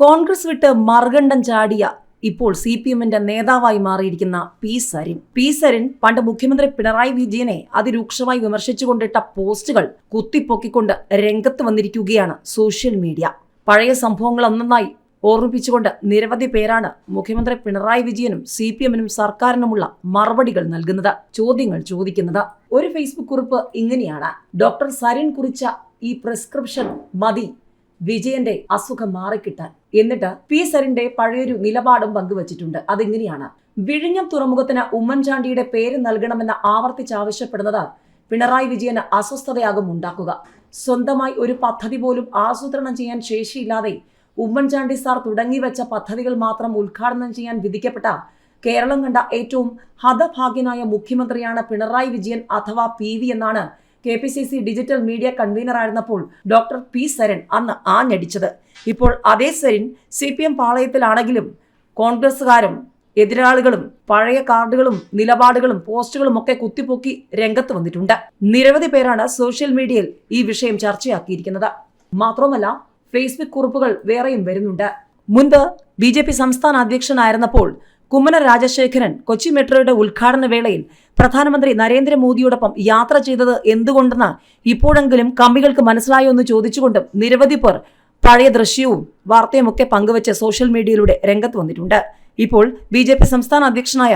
കോൺഗ്രസ് വിട്ട് മറുകണ്ഠം ചാടിയ ഇപ്പോൾ സി പി എമ്മിന്റെ നേതാവായി മാറിയിരിക്കുന്ന പി സരിൻ. പി സരിൻ പണ്ട് മുഖ്യമന്ത്രി പിണറായി വിജയനെ അതിരൂക്ഷമായി വിമർശിച്ചുകൊണ്ടിട്ട പോസ്റ്റുകൾ കുത്തിപ്പൊക്കിക്കൊണ്ട് രംഗത്ത് വന്നിരിക്കുകയാണ് സോഷ്യൽ മീഡിയ. പഴയ സംഭവങ്ങൾ ഒന്നൊന്നായി ഓർമ്മിപ്പിച്ചുകൊണ്ട് നിരവധി പേരാണ് മുഖ്യമന്ത്രി പിണറായി വിജയനും സി പി എമ്മിനും സർക്കാരിനുമുള്ള മറുപടികൾ നൽകുന്നത് ചോദ്യങ്ങൾ ചോദിക്കുന്നത്. ഒരു ഫേസ്ബുക്ക് കുറിപ്പ് ഇങ്ങനെയാണ്. ഡോക്ടർ സരിൻ കുറിച്ച ഈ പ്രിസ്ക്രിപ്ഷൻ മതി വിജയന്റെ അസുഖം മാറിക്കിട്ടാൻ. എന്നിട്ട് പി സരിന്റെ പഴയൊരു നിലപാടും പങ്കുവച്ചിട്ടുണ്ട്. അതിങ്ങനെയാണ്? വിഴിഞ്ഞം തുറമുഖത്തിന് ഉമ്മൻചാണ്ടിയുടെ പേര് നൽകണമെന്ന് ആവർത്തിച്ചാവശ്യപ്പെടുന്നത് പിണറായി വിജയന് അസ്വസ്ഥതയാകും ഉണ്ടാക്കുക. സ്വന്തമായി ഒരു പദ്ധതി പോലും ആസൂത്രണം ചെയ്യാൻ ശേഷിയില്ലാതെ ഉമ്മൻചാണ്ടി സാർ തുടങ്ങിവെച്ച പദ്ധതികൾ മാത്രം ഉദ്ഘാടനം ചെയ്യാൻ വിധിക്കപ്പെട്ട കേരളം കണ്ട ഏറ്റവും ഹതഭാഗ്യനായ മുഖ്യമന്ത്രിയാണ് പിണറായി വിജയൻ അഥവാ പി വി എന്നാണ് K P C C digital media convener ആയിരുന്നപ്പോൾ ഡോക്ടർ പി സരൺ അന്ന് ആഞ്ഞടിച്ചത്. ഇപ്പോൾ അതേ സരിൻ സി പി എം പാളയത്തിലാണെങ്കിലും കോൺഗ്രസ്സുകാരും എതിരാളികളും പഴയ കാർഡുകളും നിലപാടുകളും പോസ്റ്റുകളും ഒക്കെ കുത്തിപ്പൊക്കി രംഗത്ത് വന്നിട്ടുണ്ട്. നിരവധി പേരാണ് സോഷ്യൽ മീഡിയയിൽ ഈ വിഷയം ചർച്ചയാക്കിയിരിക്കുന്നത്. മാത്രമല്ല ഫേസ്ബുക്ക് കുറിപ്പുകൾ വേറെയും വരുന്നുണ്ട്. മുൻപ് ബി ജെ പി സംസ്ഥാന അധ്യക്ഷനായിരുന്നപ്പോൾ കുമ്മന രാജശേഖരൻ കൊച്ചി മെട്രോയുടെ ഉദ്ഘാടന വേളയിൽ പ്രധാനമന്ത്രി നരേന്ദ്രമോദിയോടൊപ്പം യാത്ര ചെയ്തത് എന്തുകൊണ്ടെന്ന് ഇപ്പോഴെങ്കിലും കമ്പികൾക്ക് മനസ്സിലായോ എന്ന് ചോദിച്ചുകൊണ്ടും നിരവധി പേർ പഴയ ദൃശ്യവും വാർത്തയുമൊക്കെ പങ്കുവച്ച് സോഷ്യൽ മീഡിയയിലൂടെ രംഗത്ത് വന്നിട്ടുണ്ട്. ഇപ്പോൾ ബി ജെ പി സംസ്ഥാന അധ്യക്ഷനായ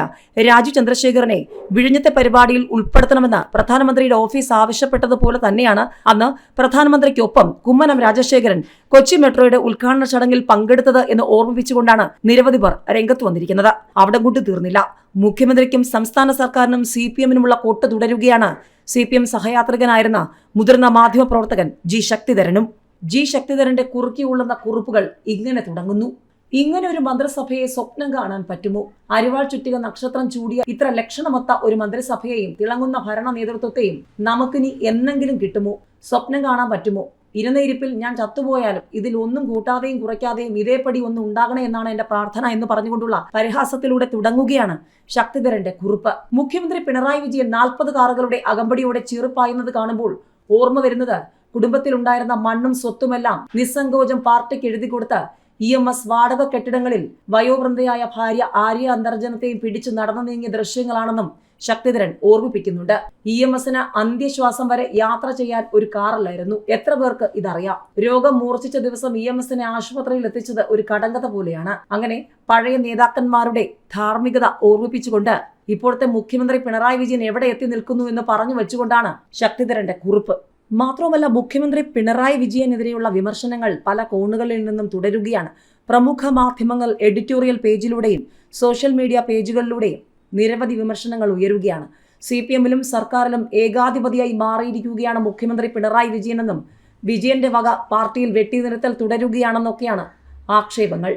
രാജു ചന്ദ്രശേഖരനെ വിഴിഞ്ഞത്തെ പരിപാടിയിൽ ഉൾപ്പെടുത്തണമെന്ന് പ്രധാനമന്ത്രിയുടെ ഓഫീസ് ആവശ്യപ്പെട്ടതുപോലെ തന്നെയാണ് അന്ന് പ്രധാനമന്ത്രിക്കൊപ്പം കുമ്മനം രാജശേഖരൻ കൊച്ചി മെട്രോയുടെ ഉദ്ഘാടന ചടങ്ങിൽ പങ്കെടുത്തത് എന്ന് ഓർമ്മിപ്പിച്ചുകൊണ്ടാണ് നിരവധി പേർ രംഗത്ത് വന്നിരിക്കുന്നത്. അവിടെ കൊണ്ട് തീർന്നില്ല. മുഖ്യമന്ത്രിക്കും സംസ്ഥാന സർക്കാരിനും സി പി എമ്മിനുമുള്ള കൊട്ട് തുടരുകയാണ്. സി പി എം സഹയാത്രികനായിരുന്ന മുതിർന്ന മാധ്യമപ്രവർത്തകൻ ജി ശക്തിധരനും. ജി ശക്തിധരന്റെ കുറുക്കി ഉള്ളുന്ന കുറിപ്പുകൾ ഇങ്ങനെ തുടങ്ങുന്നു. ഇങ്ങനെ ഒരു മന്ത്രിസഭയെ സ്വപ്നം കാണാൻ പറ്റുമോ? അരിവാൾ ചുറ്റിക നക്ഷത്രം ചൂടിയ ഇത്ര ലക്ഷണമൊത്ത ഒരു മന്ത്രിസഭയെയും തിളങ്ങുന്ന ഭരണ നേതൃത്വത്തെയും നമുക്കിനി എന്നെങ്കിലും കിട്ടുമോ? സ്വപ്നം കാണാൻ പറ്റുമോ? ഇരുന്നിരിപ്പിൽ ഞാൻ ചത്തുപോയാലും ഇതിൽ ഒന്നും കൂട്ടാതെയും കുറയ്ക്കാതെയും ഇതേപടി ഒന്നും ഉണ്ടാകണേ എന്നാണ് എന്റെ പ്രാർത്ഥന എന്ന് പറഞ്ഞുകൊണ്ടുള്ള പരിഹാസത്തിലൂടെ തുടങ്ങുകയാണ് ശക്തിധരന്റെ കുറിപ്പ്. മുഖ്യമന്ത്രി പിണറായി വിജയൻ നാൽപ്പത് കാറുകളുടെ അകമ്പടിയോടെ ചെറുപ്പായുന്നത് കാണുമ്പോൾ ഓർമ്മ വരുന്നത് കുടുംബത്തിലുണ്ടായിരുന്ന മണ്ണും സ്വത്തുമെല്ലാം നിസ്സങ്കോചം പാർട്ടിക്ക് എഴുതി കൊടുത്ത് ഇ എം എസ് വാടക കെട്ടിടങ്ങളിൽ വയോവൃന്ദയായ ഭാര്യ ആര്യ അന്തർജനത്തെയും പിടിച്ചു നടന്നു നീങ്ങിയ ദൃശ്യങ്ങളാണെന്നും ശക്തിധരൻ ഓർമ്മിപ്പിക്കുന്നുണ്ട്. ഇ എം എസിന് അന്ത്യശ്വാസം വരെ യാത്ര ചെയ്യാൻ ഒരു കാറല്ലായിരുന്നു എത്ര പേർക്ക് ഇതറിയാം. രോഗം മൂർച്ഛിച്ച ദിവസം ഇ എം എസിനെ ആശുപത്രിയിൽ എത്തിച്ചത് ഒരു കടങ്കഥ പോലെയാണ്. അങ്ങനെ പഴയ നേതാക്കന്മാരുടെ ധാർമ്മികത ഓർമ്മിപ്പിച്ചുകൊണ്ട് ഇപ്പോഴത്തെ മുഖ്യമന്ത്രി പിണറായി വിജയൻ എവിടെ എത്തി നിൽക്കുന്നു എന്ന് പറഞ്ഞു വെച്ചുകൊണ്ടാണ് ശക്തിധരന്റെ കുറിപ്പ്. മാത്രവുമല്ല മുഖ്യമന്ത്രി പിണറായി വിജയനെതിരെയുള്ള വിമർശനങ്ങൾ പല കോണുകളിൽ നിന്നും തുടരുകയാണ്. പ്രമുഖ മാധ്യമങ്ങൾ എഡിറ്റോറിയൽ പേജിലൂടെയും സോഷ്യൽ മീഡിയ പേജുകളിലൂടെയും നിരവധി വിമർശനങ്ങൾ ഉയരുകയാണ്. സി പി എമ്മിലും സർക്കാരിലും ഏകാധിപതിയായി മാറിയിരിക്കുകയാണ് മുഖ്യമന്ത്രി പിണറായി വിജയനെന്നും വിജയന്റെ വക പാർട്ടിയിൽ വെട്ടിനിരത്തൽ തുടരുകയാണെന്നൊക്കെയാണ് ആക്ഷേപങ്ങൾ.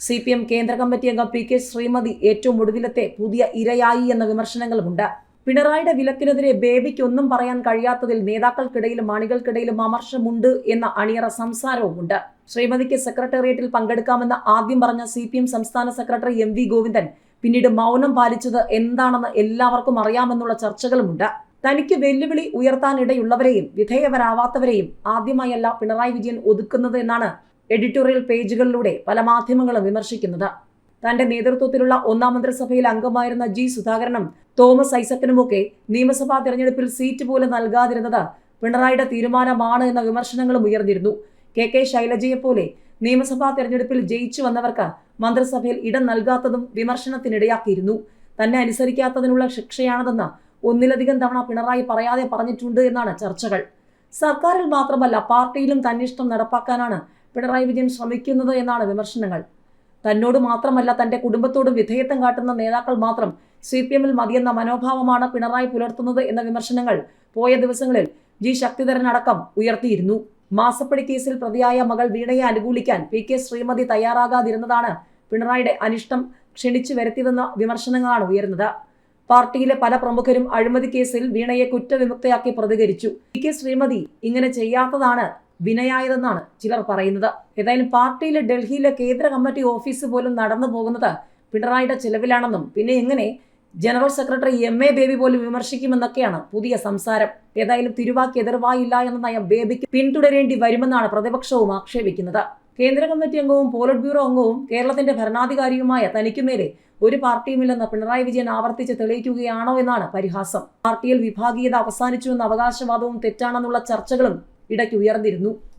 സി പി എം കേന്ദ്ര കമ്മിറ്റി അംഗം പി കെ ശ്രീമതി ഏറ്റവും ഒടുവിലത്തെ പുതിയ ഇരയായി എന്ന വിമർശനങ്ങളുമുണ്ട്. പിണറായിയുടെ വിലക്കിനെതിരെ ബേബിക്ക് ഒന്നും പറയാൻ കഴിയാത്തതിൽ നേതാക്കൾക്കിടയിലും അണികൾക്കിടയിലും അമർഷമുണ്ട് എന്ന അണിയറ സംസാരവുമുണ്ട്. ശ്രീമതിക്ക് സെക്രട്ടേറിയറ്റിൽ പങ്കെടുക്കാമെന്ന് ആദ്യം പറഞ്ഞ സി സംസ്ഥാന സെക്രട്ടറി എം ഗോവിന്ദൻ പിന്നീട് മൗനം പാലിച്ചത് എന്താണെന്ന് എല്ലാവർക്കും അറിയാമെന്നുള്ള ചർച്ചകളുമുണ്ട്. തനിക്ക് വെല്ലുവിളി ഉയർത്താനിടയുള്ളവരെയും വിധേയവരാവാത്തവരെയും ആദ്യമായല്ല പിണറായി വിജയൻ ഒതുക്കുന്നത് എന്നാണ് എഡിറ്റോറിയൽ പേജുകളിലൂടെ പല മാധ്യമങ്ങളും വിമർശിക്കുന്നത്. തന്റെ നേതൃത്വത്തിലുള്ള ഒന്നാം മന്ത്രിസഭയിൽ അംഗമായിരുന്ന ജി സുധാകരനും തോമസ് ഐസക്കിനുമൊക്കെ നിയമസഭാ തെരഞ്ഞെടുപ്പിൽ സീറ്റ് പോലും നൽകാതിരുന്നത് പിണറായിയുടെ തീരുമാനമാണ് എന്ന വിമർശനങ്ങളും ഉയർന്നിരുന്നു. കെ കെ ശൈലജയെ പോലെ നിയമസഭാ തെരഞ്ഞെടുപ്പിൽ ജയിച്ചു വന്നവർക്ക് മന്ത്രിസഭയിൽ ഇടം നൽകാത്തതും വിമർശനത്തിനിടയാക്കിയിരുന്നു. തന്നെ അനുസരിക്കാത്തതിനുള്ള ശിക്ഷയാണതെന്ന് ഒന്നിലധികം തവണ പിണറായി പറയാതെ പറഞ്ഞിട്ടുണ്ട് എന്നാണ് ചർച്ചകൾ. സർക്കാരിൽ മാത്രമല്ല പാർട്ടിയിലും തന്നിഷ്ടം നടപ്പാക്കാനാണ് പിണറായി വിജയൻ ശ്രമിക്കുന്നത് എന്നാണ് വിമർശനങ്ങൾ. തന്നോട് മാത്രമല്ല തന്റെ കുടുംബത്തോടും വിധേയത്വം കാട്ടുന്ന നേതാക്കൾ മാത്രം സി പി എമ്മിൽ മതിയെന്ന മനോഭാവമാണ് പിണറായി പുലർത്തുന്നത് എന്ന വിമർശനങ്ങൾ പോയ ദിവസങ്ങളിൽ ജി ശക്തിധരൻ അടക്കം ഉയർത്തിയിരുന്നു. മാസപ്പടി കേസിൽ പ്രതിയായ മകൾ വീണയെ അനുകൂലിക്കാൻ പി കെ ശ്രീമതി തയ്യാറാകാതിരുന്നതാണ് പിണറായിയുടെ അനിഷ്ടം ക്ഷണിച്ചു വരുത്തിയതെന്ന വിമർശനങ്ങളാണ് ഉയർന്നത് പാർട്ടിയിലെ പല പ്രമുഖരും അഴിമതി കേസിൽ വീണയെ കുറ്റവിമുക്തയാക്കി പ്രതികരിച്ചു. പി കെ ശ്രീമതി ഇങ്ങനെ ചെയ്യാത്തതാണ് വിനയായതെന്നാണ് ചിലർ പറയുന്നത്. ഏതായാലും പാർട്ടിയിലെ ഡൽഹിയിലെ കേന്ദ്ര കമ്മിറ്റി ഓഫീസ് പോലും നടന്നു പോകുന്നത് പിണറായിയുടെ ചെലവിലാണെന്നും പിന്നെ എങ്ങനെ general secretary M A Baby പോലും വിമർശിക്കുമെന്നൊക്കെയാണ് പുതിയ സംസാരം. ഏതായാലും തിരുവാക്ക് എതിർവായില്ല എന്ന നയം ബേബിക്ക് പിന്തുടരേണ്ടി വരുമെന്നാണ് പ്രതിപക്ഷവും ആക്ഷേപിക്കുന്നത്. കേന്ദ്ര കമ്മിറ്റി അംഗവും പോളിറ്റ് ബ്യൂറോ അംഗവും കേരളത്തിന്റെ ഭരണാധികാരിയുമായ തനിക്കുമേലെ ഒരു പാർട്ടിയുമില്ലെന്ന് പിണറായി വിജയൻ ആവർത്തിച്ച് തെളിയിക്കുകയാണോ എന്നാണ് പരിഹാസം. പാർട്ടിയിൽ വിഭാഗീയത അവസാനിച്ചു എന്ന അവകാശവാദവും തെറ്റാണെന്നുള്ള ചർച്ചകളും ഇടയ്ക്ക് ഉയർന്നിരുന്നു.